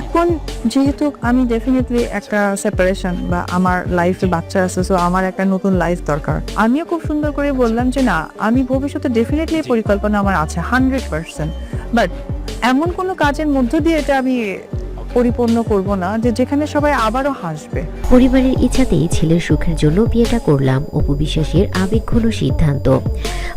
এখন যেহেতু আমি ডেফিনেটলি একটা সেপারেশন বা আমার লাইফে বাচ্চা আছে সো আমার একটা নতুন লাইফ দরকার। আমিও খুব সুন্দর করে বললাম যে না আমি ভবিষ্যতে ডেফিনেটলি পরিকল্পনা আমার আছে হান্ড্রেড পার্সেন্ট বাট এমন কোনো কাজের মধ্য দিয়ে এটা আমি পরিপূর্ণ করব না, যে যেখানে সবাই আবারও হাসবে। পরিবারের ইচ্ছাতেই ছেলের সুখের জন্য বিয়েটা করলাম, অপু বিশ্বাসের আবেগঘন সিদ্ধান্ত।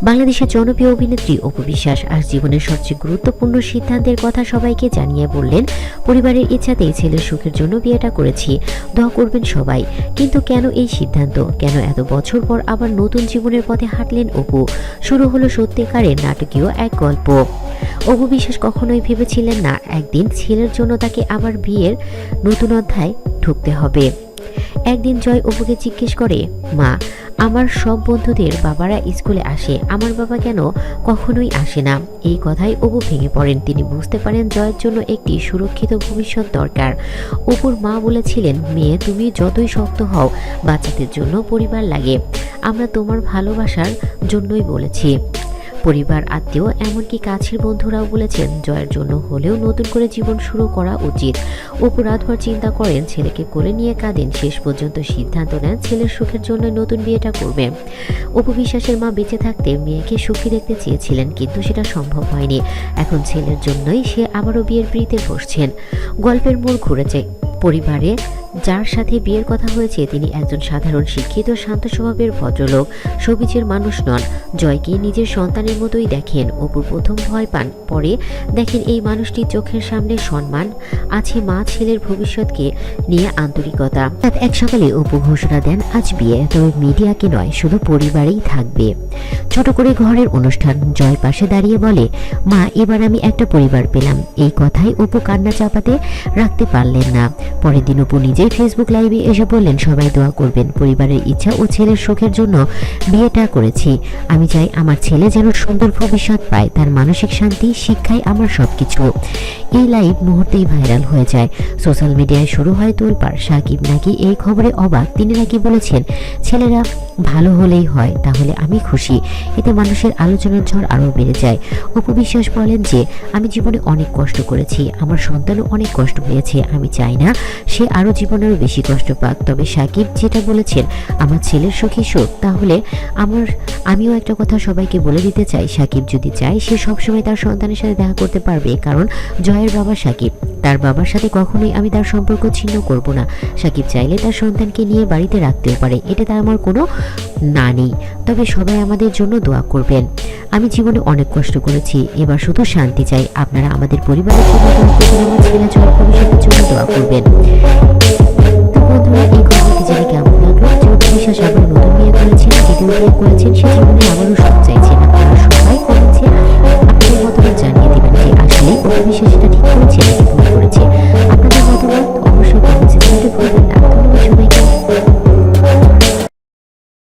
বাংলাদেশের জনপ্রিয় অভিনেত্রী অপু বিশ্বাস আজ জীবনের সবচেয়ে গুরুত্বপূর্ণ সিদ্ধান্তের কথা সবাইকে জানিয়ে বললেন, পরিবারের ইচ্ছাতেই ছেলের সুখের জন্য বিয়েটা করেছি, দোয়া করবেন সবাই। কিন্তু কেন এই সিদ্ধান্ত? কেন এত বছর পর আবার নতুন জীবনের পথে হাঁটলেন অপু? শুরু হলো সত্যিকারের নাটকীয় এক গল্প। অপু বিশ্বাস কখনোই ভেবেছিলেন না। একদিন ছেলের জন্য তাকে আবার বিয়ের নতুন অধ্যায় ঢুকতে হবে। একদিন জয় অপুকে জিজ্ঞেস করে, মা, আমার সব বন্ধুদের বাবারা স্কুলে আসে, আমার বাবা কেন কখনোই আসে না? এই কথাই অপু ভেঙে পড়েন। তিনি বুঝতে পারেন জয়ের জন্য একটি সুরক্ষিত ভবিষ্যৎ দরকার। অপুর মা বলেছিলেন, মেয়ে, তুমি যতই শক্ত হও, বাচ্চাদের জন্য পরিবার লাগে। আমরা তোমার ভালোবাসার জন্যই বলেছি। পরিবার, আত্মীয়, এমনকি কাছের বন্ধুরাও বলেছেন জয়ের জন্য হলেও নতুন করে জীবন শুরু করা উচিত। অপু রাতভর চিন্তা করেন, ছেলেকে কোলে নিয়ে কাঁদেন, শেষ পর্যন্ত সিদ্ধান্ত নেন ছেলের সুখের জন্য নতুন বিয়েটা করবে। অপু বিশ্বাসের মা বেঁচে থাকতে মেয়েকে সুখী দেখতে চেয়েছিলেন, কিন্তু সেটা সম্ভব হয়নি। এখন ছেলের জন্যই সে আবারও বিয়ের পিড়িতে বসছেন। গল্পের মোড় ঘুরেছে। পরিবারে যার সাথে বিয়ের কথা হয়েছে, তিনি একজন সাধারণ শিক্ষিত, শান্ত স্বভাবের ভদ্রলোক সবিজের মানুষ নন। জয়কে নিজের সন্তানের মতোই দেখেন। অপুর প্রথম ভয় পান, পরে দেখেন এই মানুষটির চোখের সামনে সম্মান আছে মা ছেলের ভবিষ্যৎকে নিয়ে আন্তরিকতা। এক সকালে অপু ঘোষণা দেন, আজ বিয়ে, তবে মিডিয়াকে নয়, শুধু পরিবারেই থাকবে। ছোট করে ঘরের অনুষ্ঠান, জয় পাশে দাঁড়িয়ে বলে, মা, এবার আমি একটা পরিবার পেলাম। এই কথাই অপু কান্না চাপাতে রাখতে পারলেন না। পরের দিন অপু নিজেই ফেসবুক লাইভে এসে বললেন, সবাই দোয়া করবেন। পরিবারের ইচ্ছা ও ছেলের সুখের জন্য বিয়েটা করেছি। আমি চাই আমার ছেলে যেন সুন্দর ভবিষ্যৎ পায়। তার মানসিক শান্তি, শিক্ষাই আমার সবকিছু। এই লাইভ মুহূর্তেই ভাইরাল হয়ে যায়। সোশ্যাল মিডিয়ায় শুরু হয় তোলপাড়। সাকিব নাকি এই খবরে অবাক। তিনি নাকি বলেছেন, ছেলেরা ভালো হলেই হয়, তাহলে আমি খুশি। এতে মানুষের আলোচনার ঝড় আরও বেড়ে যায়। উপবিশ্বাস বলেন যে, আমি জীবনে অনেক কষ্ট করেছি। আমার সন্তানও অনেক কষ্ট পেয়েছে। আমি চাই না সে আরও জীবনেরও বেশি কষ্ট পাক। তবে সাকিব যেটা বলেছেন, আমার ছেলের সুখী সুখ। তাহলে আমার, আমিও একটা কথা সবাইকে বলে দিতে চাই, সাকিব যদি চায়, সে সবসময় তার সন্তানের সাথে দেখা করতে পারবে। কারণ জয়ের বাবা সাকিব। তার বাবার সাথে কখনোই আমি তার সম্পর্ক ছিন্ন করব না। সাকিব চাইলে তার সন্তানকে নিয়ে বাড়িতে রাখতেও পারে। এটা তার আমার কোনো না নেই। তবে সবাই আমাদের জন্য দোয়া করবেন। আমি জীবনে অনেক কষ্ট করেছি। এবার শুধু শান্তি চাই। আপনারা আমাদের পরিবারের জন্য দোয়া করবেন।